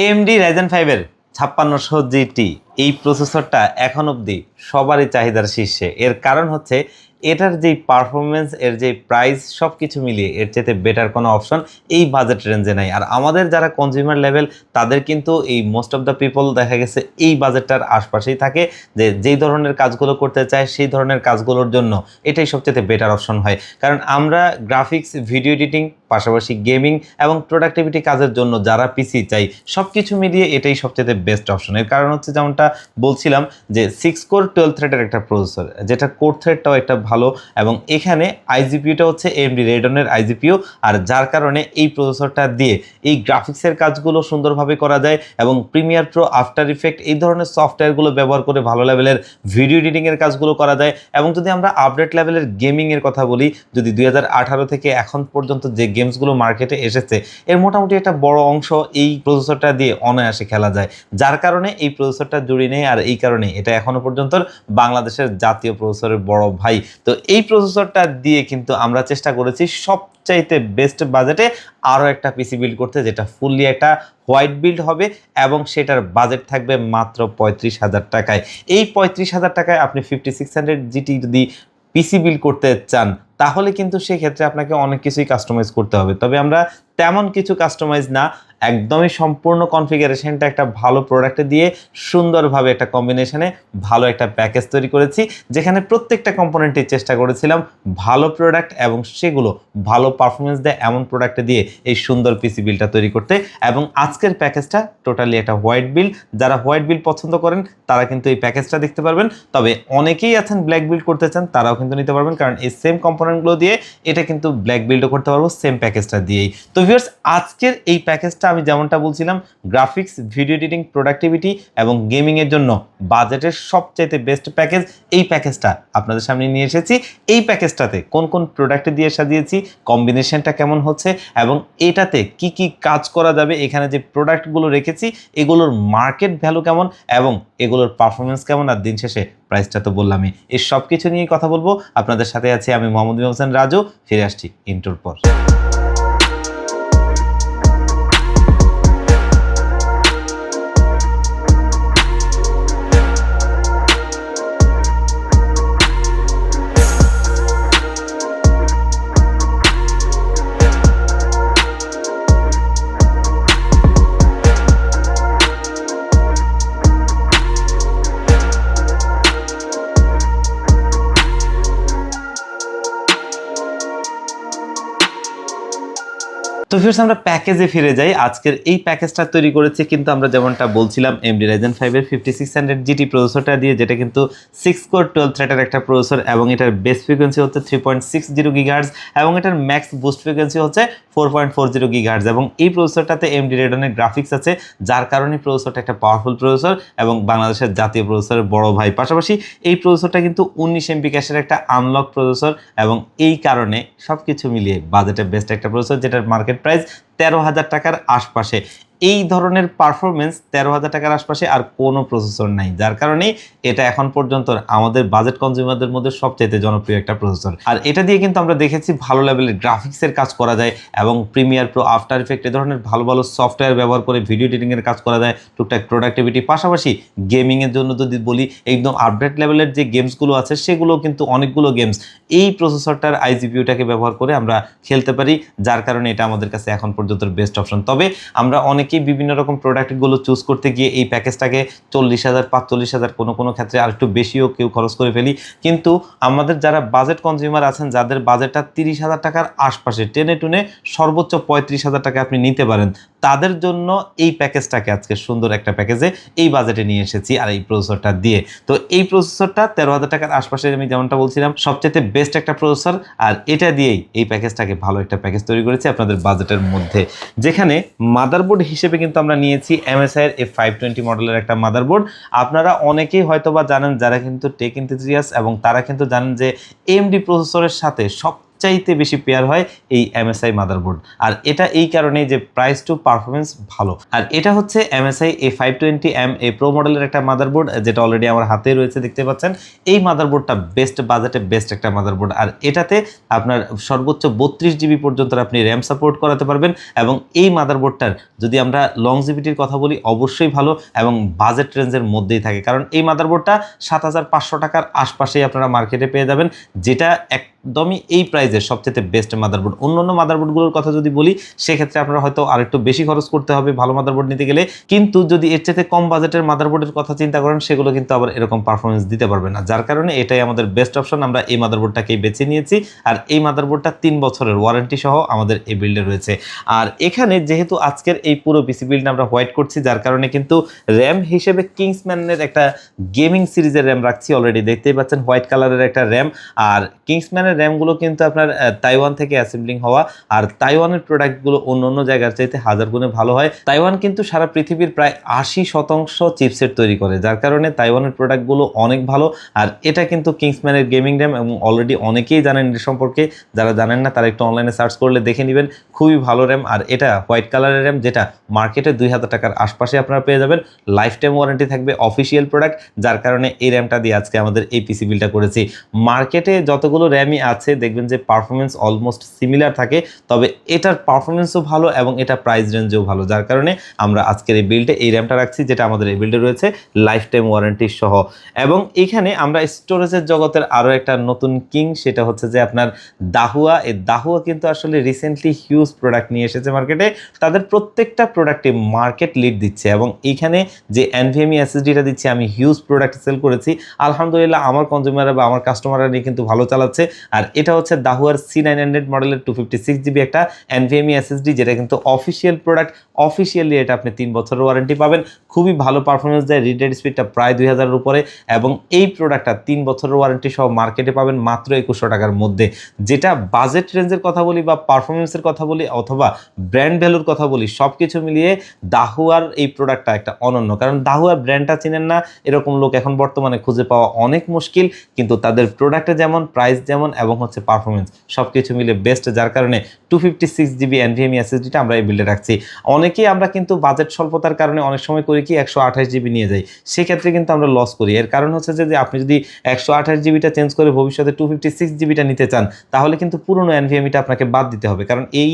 AMD Ryzen ফাইভের ছাপ্পান্নশো GT এই প্রসেসরটা এখন অবধি সবারই চাহিদার শীর্ষে। এর কারণ হচ্ছে, এটার যে পারফরমেন্স এর যে প্রাইস সব কিছু মিলিয়ে এর চেয়ে বেটার কোনো অপশন এই বাজেট রেঞ্জে নাই। আর আমাদের যারা কনজিউমার লেভেল তাদের কিন্তু এই মোস্ট অফ দ্য পিপল দেখা গেছে এই বাজেটটার আশপাশেই থাকে যে যেই ধরনের কাজগুলো করতে চায়, সেই ধরনের কাজগুলোর জন্য এটাই সবচেয়ে বেটার অপশন হয়। কারণ আমরা গ্রাফিক্স ভিডিও এডিটিং পাশাপাশি গেমিং এবং প্রোডাক্টিভিটি কাজের জন্য যারা পিসি চাই সব কিছু মিলিয়ে এটাই সবচেয়ে বেস্ট অপশন এর কারণ হচ্ছে যেমনটা বলছিলাম যে সিক্স কোর টুয়েলভ থ্রেডের একটা প্রসেসর যেটা কোর থ্রেডটাও একটা ভালো এবং এখানে আইজিপিউটা হচ্ছে এমডি রেডনের আইজিপিউ আর যার কারণে এই প্রসেসরটা দিয়ে এই গ্রাফিক্সের কাজগুলো সুন্দরভাবে করা যায় এবং প্রিমিয়ার প্রো আফটার ইফেক্ট এই ধরনের সফটওয়্যারগুলো ব্যবহার করে ভালো লেভেলের ভিডিও এডিটিংয়ের কাজগুলো করা যায় এবং যদি আমরা আপডেট লেভেলের গেমিংয়ের কথা বলি, যদি দুই হাজার আঠারো থেকে এখন পর্যন্ত যে গেমসগুলো মার্কেটে এসেছে। এর মোটামুটি একটা বড় অংশ এই প্রসেসরটা দিয়ে অনায়াসে খেলা যায়। যার কারণে এই প্রসেসরটা জুড়ি নেই আর এই কারণে এটা এখনও পর্যন্ত বাংলাদেশের জাতীয় প্রসেসরের বড় ভাই। তো এই প্রসেসরটা দিয়ে কিন্তু আমরা চেষ্টা করেছি সবচাইতে বেস্ট বাজেটে আরও একটা পিসি বিল্ড করতে, যেটা ফুললি একটা হোয়াইট বিল্ড হবে এবং সেটার বাজেট থাকবে মাত্র পঁয়ত্রিশ হাজার টাকায়। এই পঁয়ত্রিশ হাজার টাকায় আপনি ফিফটি সিক্স হান্ড্রেড জিটি যদি পিসি বিল্ড করতে চান তাহলে কিন্তু সেক্ষেত্রে আপনাকে অনেক কিছুই কাস্টমাইজ করতে হবে। তবে আমরা তেমন কিছু কাস্টমাইজ না, একদমই সম্পূর্ণ কনফিগারেশনটা একটা ভালো প্রোডাক্টে দিয়ে সুন্দরভাবে একটা কম্বিনেশনে ভালো একটা প্যাকেজ তৈরি করেছি, যেখানে প্রত্যেকটা কম্পোনেন্টের চেষ্টা করেছিলাম ভালো প্রোডাক্ট এবং সেগুলো ভালো পারফরমেন্স দেয় এমন প্রোডাক্টে দিয়ে এই সুন্দর পিসি বিলটা তৈরি করতে। এবং আজকের প্যাকেজটা টোটালি একটা হোয়াইট বিল যারা হোয়াইট বিল পছন্দ করেন, তারা কিন্তু এই প্যাকেজটা দেখতে পারবেন। তবে অনেকেই আছেন ব্ল্যাক বিল করতে চান, তারাও কিন্তু নিতে পারবেন। কারণ এই সেম কম্পোনেন্টগুলো দিয়ে এটা কিন্তু ব্ল্যাক বিল্ডও করতে পারব সেম প্যাকেজটা দিয়েই। তো ভিউয়ার্স আজকের এই প্যাকেজটা আমি যেমনটা বলছিলাম গ্রাফিক্স ভিডিও এডিটিং প্রোডাক্টিভিটি এবং গেমিংয়ের জন্য বাজেটের সবচাইতে বেস্ট প্যাকেজ এই প্যাকেজটা আপনাদের সামনে নিয়ে এসেছি। এই প্যাকেজটাতে কোন কোন প্রোডাক্ট দিয়ে সাজিয়েছি কম্বিনেশনটা কেমন হচ্ছে এবং এটাতে কি কি কাজ করা যাবে, এখানে যে প্রোডাক্টগুলো রেখেছি, এগুলোর মার্কেট ভ্যালু কেমন এবং এগুলোর পারফরমেন্স কেমন, আর দিন শেষে প্রাইসটা তো বললামই। এই সব কিছু নিয়েই কথা বলব। আপনাদের সাথে আছে আমি মোহাম্মদ হোসেন রাজু। ফিরে আসছি ইন্টোর পর। তো ফিরস আমরা প্যাকেজে ফিরে যাই। আজকের এই প্যাকেজটা তৈরি করেছি কিন্তু আমরা যেমনটা বলছিলাম এমডি রাইজেন ফাইভের ফিফটি সিক্স হান্ড্রেড জিটি প্রসেসরটা দিয়ে, যেটা কিন্তু সিক্স কোর টুয়েলভ থ্রেটার একটা প্রসেসর এবং এটার বেস ফ্রিকোয়েন্সি হচ্ছে three point six zero gigahertz এবং এটার ম্যাক্স বুস্ট ফ্রিকোয়েন্সি হচ্ছে four point four zero gigahertz এবং এই প্রসেসরটাতে এমডি রেডনের গ্রাফিক্স আছে, যার কারণে প্রসেসরটা একটা পাওয়ারফুল প্রসেসর এবং বাংলাদেশের জাতীয় প্রসেসরের বড় ভাই। পাশাপাশি এই প্রসেসরটা কিন্তু উনিশ এমপি ক্যাশের একটা আনলক প্রসেসর এবং এই কারণে সব কিছু মিলিয়ে বাজেটের বেস্ট একটা প্রসেসর যেটার মার্কেট প্রাইস তেরো হাজার টাকার আশপাশে। এই ধরনের পারফরমেন্স তেরো হাজার টাকার আশপাশে আর কোনো প্রসেসর নাই। যার কারণেই এটা এখন পর্যন্ত আমাদের বাজেট কনজিউমারদের মধ্যে সবচেয়ে জনপ্রিয় একটা প্রসেসর আর এটা দিয়ে কিন্তু আমরা দেখেছি ভালো লেভেলের গ্রাফিক্সের কাজ করা যায় এবং প্রিমিয়ার প্রো আফটার ইফেক্ট এ ধরনের ভালো ভালো সফটওয়্যার ব্যবহার করে ভিডিও এডিটিংয়ের কাজ করা যায়, টুকটাক প্রোডাক্টিভিটি পাশাপাশি গেমিংয়ের জন্য যদি বলি, একদম আপডেট লেভেলের যে গেমসগুলো আছে, সেগুলো কিন্তু অনেকগুলো গেমস এই প্রসেসরটার আইজিপিউটাকে ব্যবহার করে আমরা খেলতে পারি, যার কারণে এটা আমাদের কাছে এখন পর্যন্ত বেস্ট অপশন তবে আমরা অনেকেই বিভিন্ন রকম প্রোডাক্টগুলো চুজ করতে গিয়ে এই প্যাকেজটাকে চল্লিশ হাজার, পাঁচচল্লিশ হাজার কোনো কোনো ক্ষেত্রে আর একটু বেশিও কেউ খরচ করে ফেলি। কিন্তু আমাদের যারা বাজেট কনজিউমার আছেন, যাদের বাজেটটা তিরিশ হাজার টাকার আশপাশে, টেনে টুনে সর্বোচ্চ পঁয়ত্রিশ হাজার টাকা আপনি নিতে পারেন। তাদের জন্য এই প্যাকেজটাকে আজকে সুন্দর একটা প্যাকেজে এই বাজেটে নিয়ে এসেছি আর এই প্রসেসরটা দিয়ে। তো এই প্রসেসরটা তেরো হাজার টাকার আশপাশে আমি যেমনটা বলছিলাম সবচেয়ে বেস্ট একটা প্রসেসর আর এটা দিয়েই এই প্যাকেজটাকে ভালো একটা প্যাকেজ তৈরি করেছি আপনাদের বাজেটের মধ্যে। যেখানে মাদারবোর্ড হিসেবে কিন্তু আমরা নিয়েছি এমএসআই এর এফ ফাইভ টোয়েন্টি মডেলের একটা মাদারবোর্ড আপনারা অনেকেই হয়তো বা জানেন, যারা কিন্তু টেক ইন্টিজিয়াস এবং তারা কিন্তু জানেন যে এমডি প্রসেসরের সাথে সব সবচাইতে বেশি পেয়ার হয় এই এমএসআই মাদারবোর্ড আর এটা এই কারণেই যে প্রাইস টু পারফরমেন্স ভালো। আর এটা হচ্ছে MSI A five twenty M A pro মডেলের একটা মাদারবোর্ড যেটা অলরেডি আমার হাতে রয়েছে, দেখতে পাচ্ছেন। এই মাদারবোর্ডটা বেস্ট বাজেটে বেস্ট একটা মাদারবোর্ড আর এটাতে আপনার সর্বোচ্চ বত্রিশ জিবি পর্যন্ত আপনি র্যাম সাপোর্ট করাতে পারবেন। এবং এই মাদারবোর্ডটার যদি আমরা লংজিভিটির কথা বলি, অবশ্যই ভালো এবং বাজেট রেঞ্জের মধ্যেই থাকে। কারণ এই মাদারবোর্ডটা সাত হাজার পাঁচশো টাকার আশপাশেই আপনারা মার্কেটে পেয়ে যাবেন, যেটা একদমই এই প্রাইজের সবচেয়ে বেস্ট মাদারবোর্ড অন্য অন্য মাদারবোর্ডগুলোর কথা যদি বলি, সেক্ষেত্রে আপনারা হয়তো আরেকটু বেশি খরচ করতে হবে ভালো মাদারবোর্ড নিতে গেলে। কিন্তু যদি এর চাইতে কম বাজেটের মাদারবোর্ডের কথা চিন্তা করেন, সেগুলো কিন্তু আবার এরকম পারফরমেন্স দিতে পারবে না। যার কারণে এটাই আমাদের বেস্ট অপশন আমরা এই মাদারবোর্ডটাকেই বেছে নিয়েছি। আর এই মাদারবোর্ডটা তিন বছরের ওয়ারেন্টি সহ আমাদের এই বিল্ডে রয়েছে। আর এখানে যেহেতু আজকের এই পুরো পিসি বিল্ড আমরা হোয়াইট করছি, যার কারণে কিন্তু র্যাম হিসেবে কিংসম্যানের একটা গেমিং সিরিজের র্যাম রাখছি। অলরেডি দেখতেই পাচ্ছেন হোয়াইট কালারের একটা র্যাম আর কিংসম্যানের র্যামগুলো কিন্তু আপনার তাইওয়ান থেকে অ্যাসেম্বলিং হওয়া। আর তাইওয়ানের প্রোডাক্টগুলো অন্য অন্য জায়গার চাইতে হাজার গুণে ভালো হয়। তাইওয়ান কিন্তু সারা পৃথিবীর প্রায় আশি শতাংশ চিপসেট তৈরি করে, যার কারণে তাইওয়ানের প্রোডাক্টগুলো অনেক ভালো। আর এটা কিন্তু কিংসম্যানের গেমিং র্যাম এবং অলরেডি অনেকেই জানেন এর সম্পর্কে। যারা জানেন না, তারা একটু অনলাইনে সার্চ করলে দেখে নেবেন। খুবই ভালো র্যাম আর এটা হোয়াইট কালারের র্যাম যেটা মার্কেটে দুই হাজার টাকার আশপাশে আপনারা পেয়ে যাবেন। লাইফ টাইম ওয়ারেন্টি থাকবে অফিসিয়াল প্রোডাক্ট যার কারণে এই র্যামটা দিয়ে আজকে আমাদের এই পিসি বিলটা করেছি। মার্কেটে যতগুলো র্যামই আছে, দেখবেন যে পারফরমেন্স অলমোস্ট সিমিলার থাকে, তবে এটার পারফরমেন্সও ভালো এবং এটা প্রাইস রেঞ্জেও ভালো। যার কারণে আমরা আজকের এই বিলটে এই র্যামটা রাখছি, যেটা আমাদের এই বিল্ডে রয়েছে লাইফ টাইম ওয়ারেন্টি সহ। এবং এখানে আমরা স্টোরেজের জগতের আরও একটা নতুন কিং সেটা হচ্ছে যে আপনার দাহুয়া। এই দাহুয়া কিন্তু আসলে রিসেন্টলি হিউজ প্রোডাক্ট নিয়ে এসেছে মার্কেটে তাদের প্রত্যেকটা প্রোডাক্টে মার্কেট লিড দিচ্ছে এবং এইখানে যে এনভিএমই এসএসডিটা দিচ্ছে, আমি হিউজ প্রোডাক্ট সেল করেছি। আলহামদুলিল্লাহ, আমার কনজিউমাররা বা আমার কাস্টমাররা নিয়ে কিন্তু ভালো চালাচ্ছে। আর এটা হচ্ছে দাহুয়ার সি নাইন হান্ড্রেড মডেলের টু ফিফটি সিক্স জিবি একটা এনভিএমই এসএসডি যেটা কিন্তু অফিসিয়াল প্রোডাক্ট অফিসিয়ালি এটা আপনি তিন বছরের ওয়ারেন্টি পাবেন। খুবই ভালো পারফরমেন্স দেয় রিডেড স্পিডটা প্রায় দুই হাজারের উপরে এবং এই প্রোডাক্টটা তিন বছরের ওয়ারেন্টি সহ মার্কেটে পাবেন মাত্র একুশশো টাকার মধ্যে। যেটা বাজেট রেঞ্জের কথা বলি বা পারফরমেন্সের কথা বলি অথবা ব্র্যান্ড ভ্যালুর কথা বলি সব কিছু মিলিয়ে দাহুয়ার এই প্রোডাক্টটা একটা অনন্য। কারণ দাহুয়ার ব্র্যান্ডটা চিনেন না, এরকম লোক এখন বর্তমানে খুঁজে পাওয়া অনেক মুশকিল, কিন্তু তাদের প্রোডাক্টে যেমন প্রাইস যেমন এবং হচ্ছে পারফরমেন্স সব কিছু মিলে বেস্ট যার কারণে two fifty six GB NVMe এসএসডিটা আমরা এই বিল্ডে রাখছি। অনেকেই আমরা কিন্তু বাজেট স্বল্পতার কারণে অনেক সময় করি কি একশো আঠাশ জিবি নিয়ে যাই। সেক্ষেত্রে কিন্তু আমরা লস করি। এর কারণ হচ্ছে যে আপনি যদি একশো আঠাশ জিবিটা চেঞ্জ করে ভবিষ্যতে টু ফিফটি সিক্স জিবিটা নিতে চান, তাহলে কিন্তু পুরনো এনভিএমিটা আপনাকে বাদ দিতে হবে। কারণ এই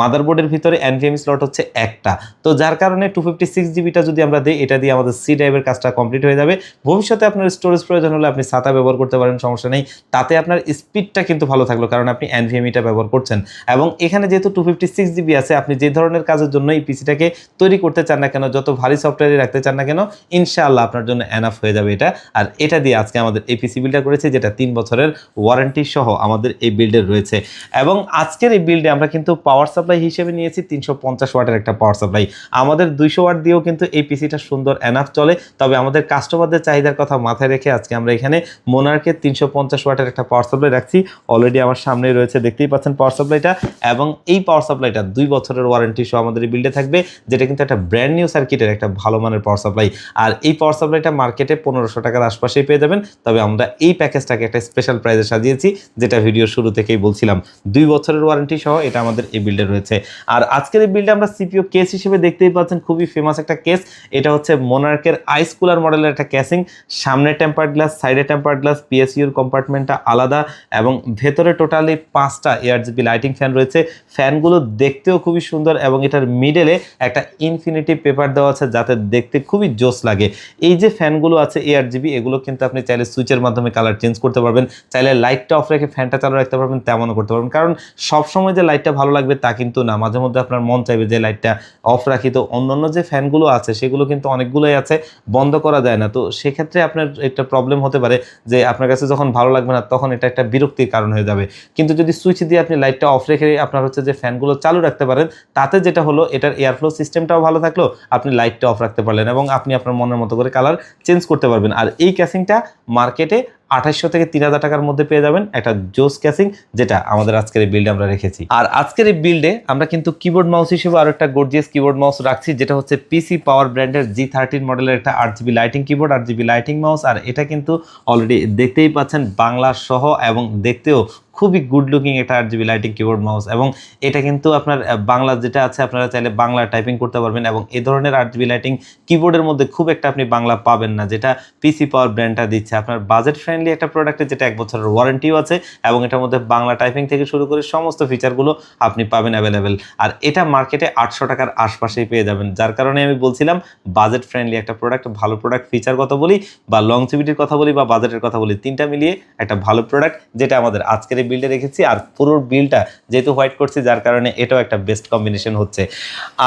মাদারবোর্ডের ভিতরে এনভিএমি স্লট হচ্ছে একটা। তো যার কারণে টু ফিফটি সিক্স জিবিটা যদি আমরা দিই, এটা দিয়ে আমাদের সি ড্রাইভের কাজটা কমপ্লিট হয়ে যাবে। ভবিষ্যতে আপনার স্টোরেজ প্রয়োজন হলে আপনি সাতা ব্যবহার করতে পারেন, সমস্যা নেই। তাতে আপনার স্পিডটা কিন্তু ভালো থাকল, কারণ আপনি এনভিএমিটা ব্যবহার করছেন। এবং এখানে যেহেতু টু ফিফটি সিক্স জিবি আছে, আপনি যে ধরনের কাজের জন্য এই পিসিটাকে তৈরি করতে চান না কেন, যত ভারী সফটওয়্যারে রাখতে চান না কেন, ইনশাআল্লাহ আপনার জন্য এনাফ হয়ে যাবে এটা। আর এটা দিয়ে আজকে আমাদের এই পিসি বিলটা করেছে, যেটা তিন বছরের ওয়ারেন্টি সহ আমাদের এই বিল্ডের রয়েছে। এবং আজকের এই বিল্ডে আমরা কিন্তু পাওয়ার সাপ্লাই হিসেবে নিয়েছি, তিনশো পঞ্চাশ ওয়াটের একটা পাওয়ার সাপ্লাই আমাদের দুইশো ওয়াট দিয়েও কিন্তু এই পিসিটা সুন্দর এনাফ চলে। তবে আমাদের কাস্টমারদের চাহিদার কথা মাথায় রেখে আজকে আমরা এখানে মোনার্কের তিনশো পঞ্চাশ ওয়াটের একটা পাওয়ার সাপ্লাই রাখছি। অলরেডি আমার সামনে রয়েছে, দেখতেই পাচ্ছেন পাওয়ার সাপ্লাইটা এবং এই পাওয়ার সাপ্লাইটা দুই বছরের ওয়ারেন্টি সহ আমাদের এই বিল্ডে থাকবে, যেটা কিন্তু একটা ব্র্যান্ড নিউ সার্কিটের একটা ভালো মানের পাওয়ার সাপ্লাই আর এই পাওয়ার সাপ্লাইটা মার্কেটে পনেরোশো টাকার আশপাশেই পেয়ে যাবেন। তবে আমরা এই প্যাকেজটাকে একটা স্পেশাল প্রাইসে সাজিয়েছি, যেটা ভিডিও শুরু থেকেই বলছিলাম। দুই বছরের ওয়ারেন্টি সহ এটা আমাদের এই বিল্ডে রয়েছে। আর আজকের এই বিল্ডে আমরা সিপিও কেস হিসেবে দেখতেই পাচ্ছেন, খুবই ফেমাস একটা কেস এটা হচ্ছে মোনার্কের আইস কুলার মডেলের একটা ক্যাসিং সামনে টেম্পার্ড গ্লাস সাইডে টেম্পার্ড গ্লাস পিএসইউর কম্পার্টমেন্টটা আলাদা এবং ভেতরে টোটালি পাঁচটা এয়ার জিবি লাইটিং ফ্যান রয়েছে। ফ্যানগুলো দেখতেও খুবই সুন্দর এবং এটার মিডলে একটা ইনফিনিটি পেপার দেওয়া আছে যাতে দেখতে খুবই জোস লাগে। এই যে ফ্যানগুলো আছে এয়ার জিবি এগুলো কিন্তু আপনি চাইলে সুইচের মাধ্যমে কালার চেঞ্জ করতে পারবেন। চাইলে লাইটটা অফ রেখে ফ্যানটা চালু রাখতে পারবেন, তেমনও করতে পারবেন। কারণ সবসময় যে লাইটটা ভালো লাগবে তা কিন্তু না, মাঝে মধ্যে আপনার মন চাইবে যে লাইটটা অফ রাখি। তো অন্যান্য যে ফ্যানগুলো আছে, সেগুলো কিন্তু অনেকগুলোই আছে, বন্ধ করা যায় না। তো সেক্ষেত্রে আপনার একটা প্রবলেম হতে পারে যে আপনার কাছে যখন ভালো লাগবে না, তখন এটা একটা বিরক্তির কারণ হয়ে যাবে। কিন্তু যদি সুইচ দিয়ে আপনি লাইটটা অফ রেখে আপনার হচ্ছে যে ফ্যানগুলো চালু রাখতে পারেন, তাতে যেটা হলো, এটার এয়ারফ্লো সিস্টেমটাও ভালো থাকল, আপনি লাইটটা অফ রাখতে পারলেন এবং আপনি আপনার মনের মতো করে কালার চেঞ্জ করতে পারবেন। আর এই ক্যাসিংটা মার্কেটে আঠাশশো থেকে তিন হাজার টাকার মধ্যে পেয়ে যাবেন একটা জোস ক্যাসিং, যেটা আমাদের আজকের এই বিল্ডে আমরা রেখেছি। আর আজকের এই বিল্ডে আমরা কিন্তু কিবোর্ড মাউস হিসেবে আরও একটা গর্জিয়াস কিবোর্ড মাউস রাখছি, যেটা হচ্ছে পিসি পাওয়ার ব্র্যান্ডের জি থার্টিন মডেলের একটা RGB lighting keyboard RGB lighting mouse আর এটা কিন্তু অলরেডি দেখতেই পাচ্ছেন বাংলা সহ এবং দেখতেও খুবই গুড লুকিং একটা আট জিবি লাইটিং কিবোর্ড মাউস এবং এটা কিন্তু আপনার বাংলা যেটা আছে আপনারা চাইলে বাংলা টাইপিং করতে পারবেন এবং এ ধরনের আট জিবি লাইটিং কিবোর্ডের মধ্যে খুব একটা আপনি বাংলা পাবেন না, যেটা পিসি পাওয়ার ব্র্যান্ডটা দিচ্ছে। আপনার বাজেট ফ্রেন্ডলি একটা প্রোডাক্টে যেটা এক বছরের ওয়ারেন্টিও আছে এবং এটার মধ্যে বাংলা টাইপিং থেকে শুরু করে সমস্ত ফিচারগুলো আপনি পাবেন অ্যাভেলেবেল আর এটা মার্কেটে আটশো টাকার আশপাশেই পেয়ে যাবেন, যার কারণে আমি বলছিলাম বাজেট ফ্রেন্ডলি একটা প্রোডাক্ট ভালো প্রোডাক্ট ফিচার কথা বলি বা লংজিভিটির কথা বলি বা বাজেটের কথা বলি, তিনটা মিলিয়ে একটা ভালো প্রোডাক্ট যেটা আমাদের আজকের বিলটা রেখেছি আর পুরো বিলটা যেহেতু হোয়াইট করছি, যার কারণে এটাও একটা বেস্ট কম্বিনেশন হচ্ছে।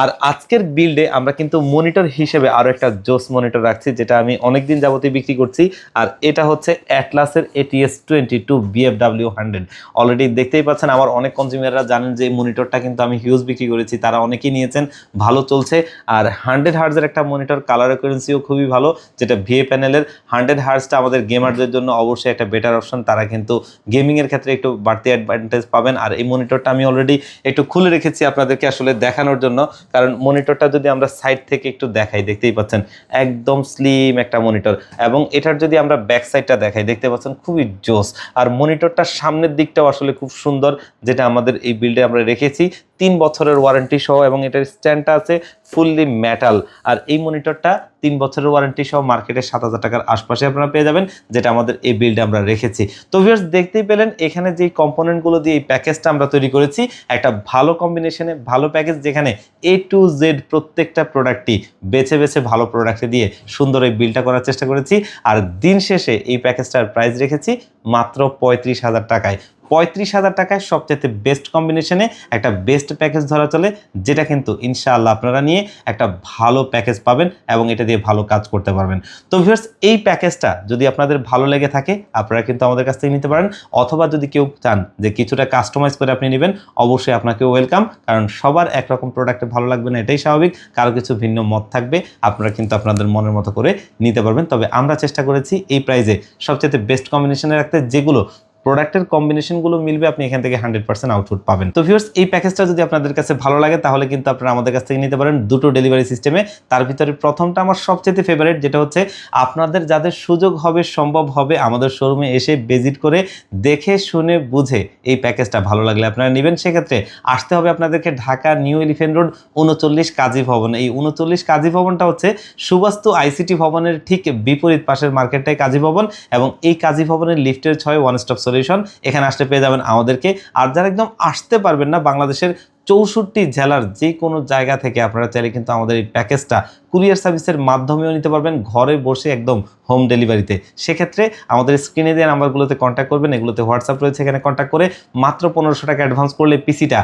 আর আজকের বিল্ডে আমরা কিন্তু মনিটর হিসেবে আরও একটা জোস মনিটর রাখছি, যেটা আমি অনেকদিন যাবতীয় বিক্রি করছি। আর এটা হচ্ছে অ্যাটলাসের ATS twenty two BFW hundred already দেখতেই পাচ্ছেন, আমার অনেক কনজিউমাররা জানেন যে মনিটরটা কিন্তু আমি হিউজ বিক্রি করেছি, তারা অনেকেই নিয়েছেন, ভালো চলছে। আর হান্ড্রেড হার্জের একটা মনিটর কালার কারেন্সিও খুবই ভালো, যেটা ভিএ প্যানেলের হান্ড্রেড হার্জটা আমাদের গেমারদের জন্য অবশ্যই একটা বেটার অপশন তারা কিন্তু গেমিংয়ের ক্ষেত্রে একটু বাড়তি অ্যাডভান্টেজ পাবেন। আর এই মনিটরটা আমি অলরেডি একটু খুলে রেখেছি আপনাদেরকে আসলে দেখানোর জন্য। কারণ মনিটরটা যদি আমরা সাইড থেকে একটু দেখাই, দেখতেই পাচ্ছেন একদম স্লিম একটা মনিটর এবং এটার যদি আমরা ব্যাক সাইডটা দেখাই, দেখতে পাচ্ছেন খুবই জোস। আর মনিটরটার সামনের দিকটাও আসলে খুব সুন্দর, যেটা আমাদের এই বিল্ডে আমরা রেখেছি। তিন বছরের ওয়ারেন্টি সহ এবং এটার স্ট্যান্ডটা আছে ফুললি মেটাল আর এই মনিটরটা তিন বছরের ওয়ারেন্টি সহ মার্কেটে সাত হাজার টাকার আশপাশে আপনারা পেয়ে যাবেন, যেটা আমাদের এই বিল্ডে আমরা রেখেছি। তো ভিউয়ার্স দেখতেই পেলেন, এখানে যে কম্পোনেন্টগুলো দিয়ে এই প্যাকেজটা আমরা তৈরি করেছি, একটা ভালো কম্বিনেশনে ভালো প্যাকেজ যেখানে এ টু জেড প্রত্যেকটা প্রোডাক্টটি বেছে বেছে ভালো প্রোডাক্টে দিয়ে সুন্দর এই বিলটা করার চেষ্টা করেছি। আর দিন শেষে এই প্যাকেজটার প্রাইস রেখেছি মাত্র পঁয়ত্রিশ হাজার টাকায়। পঁয়ত্রিশ হাজার টাকায় সবচেয়ে বেস্ট কম্বিনেশনে একটা বেস্ট প্যাকেজ ধরা চলে, যেটা কিন্তু ইনশাআল্লাহ আপনারা নিয়ে একটা ভালো প্যাকেজ পাবেন এবং এটা দিয়ে ভালো কাজ করতে পারবেন। তো ভিউয়ার্স এই প্যাকেজটা যদি আপনাদের ভালো লেগে থাকে, আপনারা কিন্তু আমাদের কাছ থেকে নিতে পারেন। অথবা যদি কেউ চান যে কিছুটা কাস্টমাইজ করে আপনি নেবেন, অবশ্যই আপনাকে ওয়েলকাম কারণ সবার একরকম প্রোডাক্টে ভালো লাগবে না, এটাই স্বাভাবিক। কারও কিছু ভিন্ন মত থাকবে, আপনারা কিন্তু আপনাদের মনের মতো করে নিতে পারবেন। তবে আমরা চেষ্টা করেছি এই প্রাইজে সবচেয়ে বেস্ট কম্বিনেশনে রাখতে, যেগুলো প্রোডাক্টের কম্বিনেশনগুলো মিলবে, আপনি এখান থেকে হান্ড্রেড পার্সেন্ট আউটপুট পাবেন। তো ভিউয়ার্স এই প্যাকেজটা যদি আপনাদের কাছে ভালো লাগে, তাহলে কিন্তু আপনারা আমাদের কাছ থেকে নিতে পারেন দুটো ডেলিভারি সিস্টেমে তার ভিতরে প্রথমটা আমার সবচেয়ে ফেভারিট যেটা হচ্ছে আপনাদের যাদের সুযোগ হবে, সম্ভব হবে, আমাদের শোরুমে এসে ভিজিট করে দেখে, শুনে, বুঝে এই প্যাকেজটা ভালো লাগলে আপনারা নেবেন। সেক্ষেত্রে আসতে হবে আপনাদেরকে ঢাকা নিউ এলিফেন্ট রোড, উনচল্লিশ কাজী ভবন। এই উনচল্লিশ কাজী ভবনটা হচ্ছে সুবাস্তু আইসিটি ভবনের ঠিক বিপরীত পাশের মার্কেটটাই কাজী ভবন এবং এই কাজী ভবনের লিফটের ছয় ওয়ান স্টপ সলিউশন এখানে আসতে পেয়ে যাবেন আমাদেরকে। আর যারা একদম আসতে পারবেন না, বাংলাদেশের চৌষট্টি জেলার যে কোনো জায়গা থেকে আপনারা চাইলে কিন্তু আমাদের এই প্যাকেজটা কুরিয়ার সার্ভিসের মাধ্যমেও নিতে পারবেন, ঘরে বসে একদম হোম ডেলিভারিতে সেক্ষেত্রে আমাদের স্ক্রিনে দেওয়া নাম্বারগুলোতে কন্ট্যাক্ট করবেন, এগুলোতে হোয়াটসঅ্যাপ রয়েছে এখানে কন্ট্যাক্ট করে মাত্র পনেরোশো টাকা অ্যাডভান্স করলে পিসিটা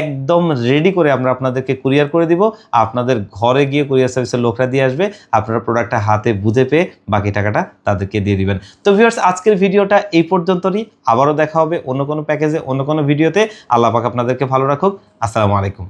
একদম রেডি করে আমরা আপনাদেরকে কুরিয়ার করে দিব। আপনাদের ঘরে গিয়ে কুরিয়ার সার্ভিসের লোকরা দিয়ে আসবে, আপনারা প্রোডাক্টটা হাতে বুঝে পেয়ে বাকি টাকাটা তাদেরকে দিয়ে দিবেন। তো ভিউয়ার্স আজকের ভিডিওটা এই পর্যন্তই আবারও দেখা হবে অন্য কোনো প্যাকেজে অন্য কোনো ভিডিওতে আল্লাহ পাক আপনাদেরকে ভালো রাখুক। আসসালামু আলাইকুম।